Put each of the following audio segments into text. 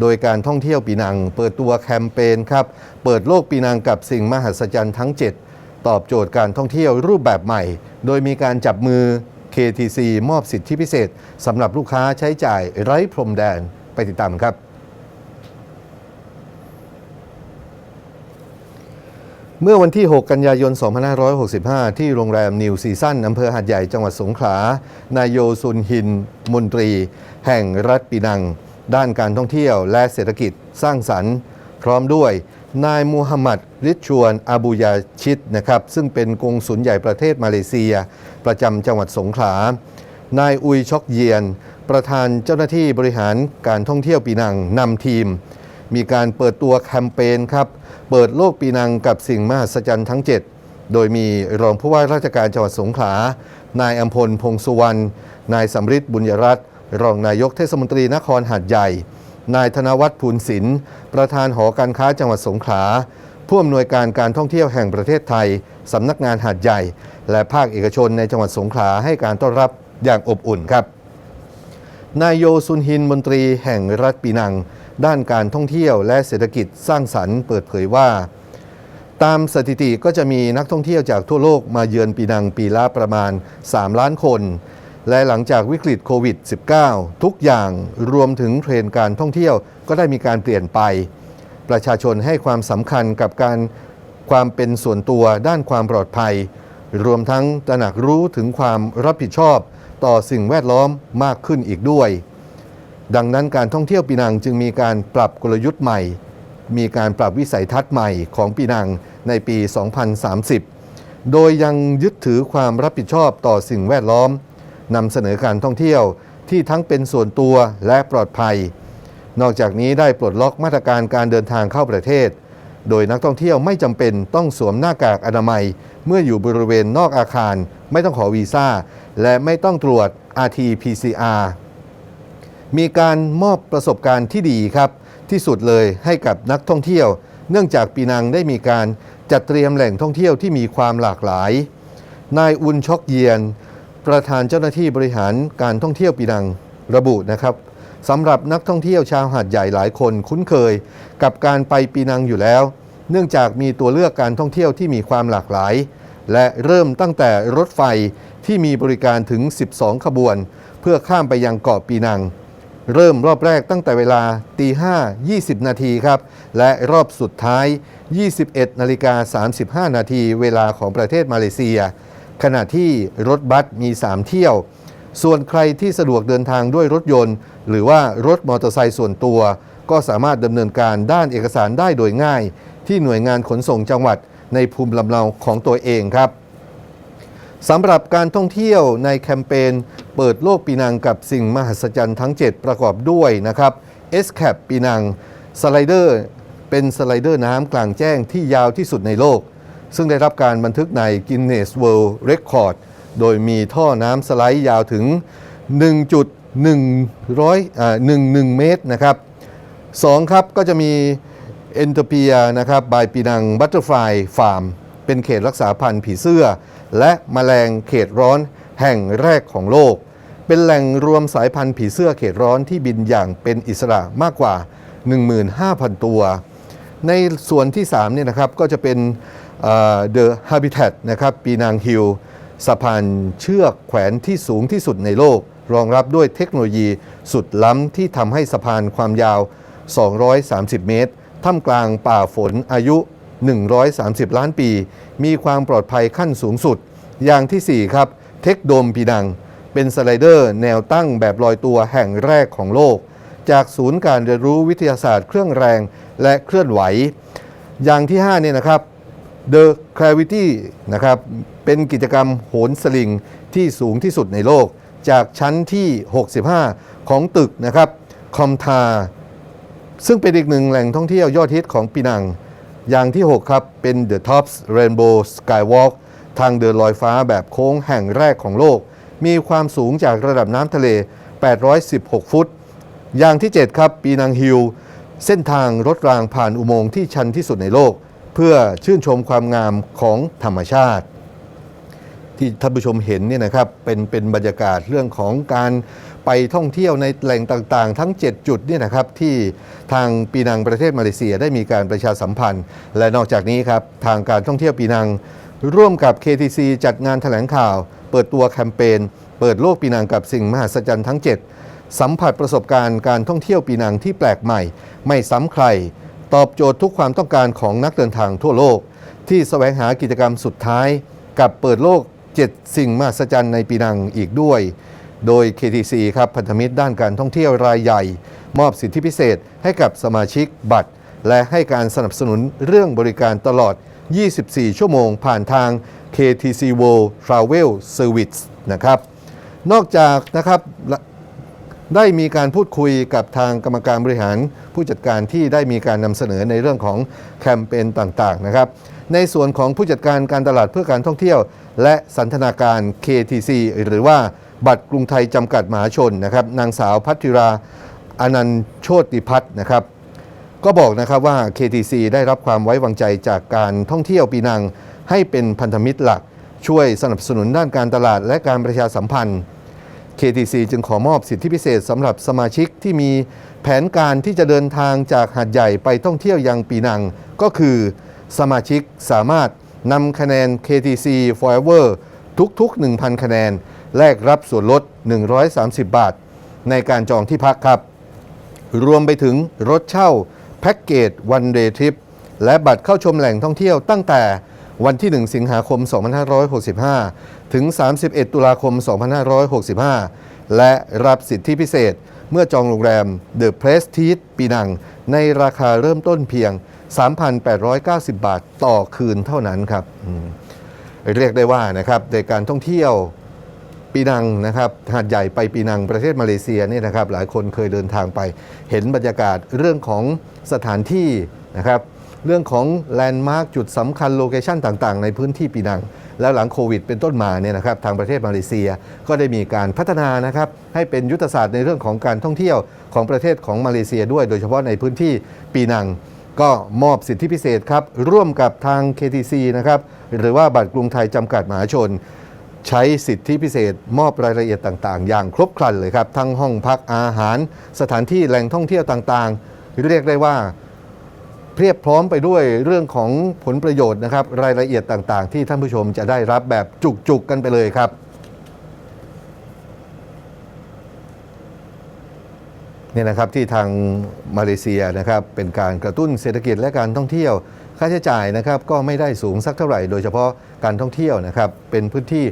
โดยการท่องเที่ยวปีนัง เปิดตัวแคมเปญครับ เปิดโลกปีนังกับสิ่งมหัศจรรย์ทั้ง 7 ตอบโจทย์การท่องเที่ยวรูปแบบใหม่ โดยมีการจับมือ KTC มอบสิทธิพิเศษสำหรับลูกค้าใช้จ่ายไร้พรมแดนไปติดตามครับเมื่อวันที่ 6 กันยายน 2565 ที่โรงแรมนิวซีซันอำเภอหาดใหญ่จังหวัดสงขลา นายโยซุนฮิน มนตรี แห่งรัฐปีนัง ด้านการท่องเที่ยวและเศรษฐกิจสร้างสรรค์ พร้อมด้วย นายมูฮัมหมัดริชชวนอาบูยาชิดนะครับซึ่งเป็นกงสุลใหญ่ประเทศมาเลเซีย ประจำจังหวัดสงขลานายอุยช็อกเยียน ประธานเจ้าหน้าที่บริหารการท่องเที่ยวปีนังนำทีม มีการเปิดตัวแคมเปญครับ เปิดโลกปีนังกับสิ่งมหัศจรรย์ทั้ง 7 โดยมีรองผู้ว่าราชการจังหวัดสงขลานายอัมพลพงสุวรรณนายสำริดบุญยรัตน์ รองนายกเทศมนตรีนครหาดใหญ่ นายธนวัฒน์ภูลศิลป์ประธานหอการค้าจังหวัดสงขลาผู้อำนวยการการท่องเที่ยวแห่งประเทศไทยสำนักงานหาดใหญ่ และภาคเอกชนในจังหวัดสงขลาให้การต้อนรับอย่างอบอุ่นครับ นายโยซุนฮินมนตรีแห่งรัฐปีนัง ด้านการท่องเที่ยวและเศรษฐกิจสร้างสรรค์เปิดเผยว่า ตามสถิติก็จะมีนักท่องเที่ยวจากทั่วโลกมาเยือนปีนังปีละประมาณ 3 ล้านคน และหลังจากวิกฤตโควิด -19 ทุกอย่างรวมถึงเทรนการท่องเที่ยวก็ได้มีการเปลี่ยนไป ประชาชนให้ความสำคัญกับการความเป็นส่วนตัวด้านความปลอดภัย รวมทั้งตระหนักรู้ถึงความรับผิดชอบต่อสิ่งแวดล้อมมากขึ้นอีกด้วย ดังนั้นการท่องเที่ยวปีนังจึงมีการปรับกลยุทธ์ใหม่ มีการปรับวิสัยทัศน์ใหม่ของปีนังในปี 2030 โดยยังยึดถือความรับผิดชอบต่อสิ่งแวดล้อม นำเสนอการท่องเที่ยวที่ทั้งเป็นส่วนตัวและปลอดภัย นอกจากนี้ได้ปลดล็อกมาตรการการเดินทางเข้าประเทศ โดยนักท่องเที่ยวไม่จำเป็นต้องสวมหน้ากากอนามัย เมื่ออยู่บริเวณนอกอาคาร ไม่ต้องขอวีซ่า และไม่ต้องตรวจ RT-PCR มีการมอบประสบการณ์ที่ดีครับ ที่สุดเลยให้กับนักท่องเที่ยว เนื่องจากปีนังได้มีการจัดเตรียมแหล่งท่องเที่ยวที่มีความหลากหลาย นายอุนช็อกเยียน ประธานเจ้าหน้าที่บริหารการท่องเที่ยวปีนังระบุนะครับสำหรับนักท่องเที่ยวชาวหาดใหญ่หลายคนคุ้นเคย กับการไปปีนังอยู่แล้ว เนื่องจากมีตัวเลือกการท่องเที่ยวที่มีความหลากหลาย และเริ่มตั้งแต่รถไฟที่มีบริการถึง 12 ขบวน เพื่อข้ามไปยังเกาะปีนัง เริ่มรอบแรกตั้งแต่เวลาตี5 20 นาทีครับ และรอบสุดท้าย 21 นาฬิกา 35 นาทีเวลาของประเทศมาเลเซีย ขณะที่รถบัสมี 3 เที่ยว ส่วนใครที่สะดวกเดินทางด้วยรถยนต์ หรือว่ารถมอเตอร์ไซค์ส่วนตัว ก็สามารถดำเนินการด้านเอกสารได้โดยง่าย ที่หน่วยงานขนส่งจังหวัดในภูมิลำเนาของตัวเองครับสำหรับการท่องเที่ยวในแคมเปญเปิดโลกปีนังกับสิ่งมหัศจรรย์ทั้ง 7 ประกอบด้วยนะครับ s c a p ปีนังสไลเดอร์เป็นสไลเดอร์น้ำกลางแจ้งที่ยาวที่สุดในโลก ซึ่งได้รับการบันทึกใน Guinness World Record โดยมีท่อน้ำสไลด์ยาวถึง1.100อ่า11เมตรนะครับ2ครับก็จะมีเอนโทเปียนะครับบายปีนังบัตเตอร์ฟลายฟาร์ม เป็นเขตรักษาพันธุ์ผีเสื้อ และมแมลงเขตร้อนแห่งแรกของโลก เป็นแหล่งรวมสายพันธุ์ผีเสื้อเขตร้อนที่บินอย่างเป็นอิสระมากกว่า 15,000 ตัว ในส่วนที่3เนี่ยนะครับก็จะเป็น The Habitat นะครับปีนางฮิลสะพานเชือกแขวนที่สูงที่สุดในโลก รองรับด้วยเทคโนโลยีสุดล้ำที่ทำให้สะพานความยาว 230 เมตร ท่ามกลางป่าฝนอายุ 130 ล้านปี มีความปลอดภัยขั้นสูงสุด อย่างที่ 4 ครับ เทคโดมปีนัง เป็นสไลเดอร์แนวตั้งแบบลอยตัวแห่งแรกของโลก จากศูนย์การเรียนรู้วิทยาศาสตร์เครื่องแรงและเคลื่อนไหว อย่างที่5เนี่ยนะครับ The Gravity นะครับ เป็นกิจกรรมโหนสลิงที่สูงที่สุดในโลก จากชั้นที่ 65 ของตึกนะครับคอมทา ซึ่งเป็นอีกหนึ่งแหล่งท่องเที่ยวยอดฮิตของปีนัง อย่างที่ 6 ครับ เป็น The Tops Rainbow Skywalk ทางเดินลอยฟ้าแบบโค้งแห่งแรกของโลก มีความสูงจากระดับน้ำทะเล 816 ฟุต อย่างที่ 7 ครับ ปีนังฮิลเส้นทางรถรางผ่านอุโมงค์ที่ชันที่สุดในโลก เพื่อชื่นชมความงามของธรรมชาติ ที่ท่านผู้ชมเห็นเนี่ยนะครับเป็นเป็นบรรยากาศเรื่องของการไปท่องเที่ยวในแหล่งต่างๆ ทั้ง 7 จุดเนี่ยนะครับที่ทางปีนังประเทศมาเลเซียได้มีการประชาสัมพันธ์ และนอกจากนี้ครับทางการท่องเที่ยวปีนัง ร่วมกับ KTC จัดงานแถลงข่าว เปิดตัวแคมเปญเปิดโลกปีนังกับสิ่งมหัศจรรย์ทั้ง 7 สัมผัสประสบการณ์การท่องเที่ยวปีนังที่แปลกใหม่ ไม่ซ้ำใคร ตอบโจทย์ทุกความต้องการของนักเดินทางทั่วโลก ที่แสวงหากิจกรรมสุดท้ายกับเปิดโลก 7 สิ่งมหัศจรรย์ในปีนังอีกด้วย โดย KTC ครับพันธมิตรด้านการท่องเที่ยวรายใหญ่ มอบสิทธิพิเศษให้กับสมาชิกบัตร และให้การสนับสนุนเรื่องบริการตลอด 24 ชั่วโมงผ่านทาง KTC World Travel Service นะครับ นอกจากนะครับ ได้มีการพูดคุยกับทางกรรมการบริหารผู้จัดการที่ได้มีการนำเสนอในเรื่องของแคมเปญต่างๆนะครับ ในส่วนของผู้จัดการการตลาดเพื่อการท่องเที่ยว และสันทนาการ KTC หรือว่าบัตรกรุงไทยจำกัดมหาชนนะครับ นางสาวพัทธิราอนันต์โชติพัฒน์นะครับ ก็บอกนะครับว่า KTC ได้รับความไว้วางใจจากการท่องเที่ยวปีนัง ให้เป็นพันธมิตรหลัก ช่วยสนับสนุนด้านการตลาดและการประชาสัมพันธ์ KTC จึงขอมอบสิทธิพิเศษสำหรับสมาชิกที่มีแผนการที่จะเดินทางจากหาดใหญ่ไปท่องเที่ยวยังปีนัง ก็คือสมาชิกสามารถนำคะแนน KTC Forever ทุกๆ 1,000 คะแนน แลกรับส่วนลด 130 บาท ในการจองที่พักครับ รวมไปถึงรถเช่า แพ็กเกจวันเดย์ทริป และบัตรเข้าชมแหล่งท่องเที่ยวตั้งแต่ วันที่ 1 สิงหาคม 2565 ถึง 31 ตุลาคม 2565 และรับสิทธิพิเศษเมื่อจองโรงแรม The Prestige ปีนัง ในราคาเริ่มต้นเพียง 3,890 บาทต่อคืนเท่านั้นครับ เรียกได้ว่านะครับในการท่องเที่ยวปีนังนะครับหาดใหญ่ไปปีนังประเทศมาเลเซียเนี่ยนะครับหลายคนเคยเดินทางไป เห็นบรรยากาศเรื่องของสถานที่นะครับ เรื่องของแลนด์มาร์คจุดสำคัญโลเคชันต่างๆ ในพื้นที่ปีนัง แล้วหลังโควิดเป็นต้นมาเนี่ยนะครับทางประเทศมาเลเซียก็ได้มีการพัฒนานะครับให้เป็นยุทธศาสตร์ในเรื่องของการท่องเที่ยวของประเทศของมาเลเซียด้วย โดยเฉพาะในพื้นที่ปีนัง ก็มอบสิทธิพิเศษครับร่วมกับทาง KTC นะครับหรือว่าบัตรกรุงไทยจำกัดมหาชนใช้สิทธิพิเศษมอบรายละเอียดต่างๆ อย่างครบครันเลยครับ ทั้งห้องพักอาหาร สถานที่แหล่งท่องเที่ยวต่างๆ เรียกได้ว่า เพียบพร้อมไปด้วยเรื่องของผลประโยชน์นะครับ รายละเอียดต่างๆ ที่ท่านผู้ชมจะได้รับแบบจุกๆกันไปเลยครับ นี่นะครับที่ทางมาเลเซียนะครับเป็นการกระตุ้นเศรษฐกิจและการท่องเที่ยว ค่าใช้จ่ายนะครับก็ไม่ได้สูงสักเท่าไหร่ โดยเฉพาะการท่องเที่ยวนะครับ เป็นพื้นที่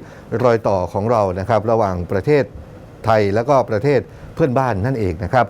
รอยต่อของเรานะครับ ระหว่างประเทศไทยและก็ประเทศเพื่อนบ้านนั่นเองนะครับ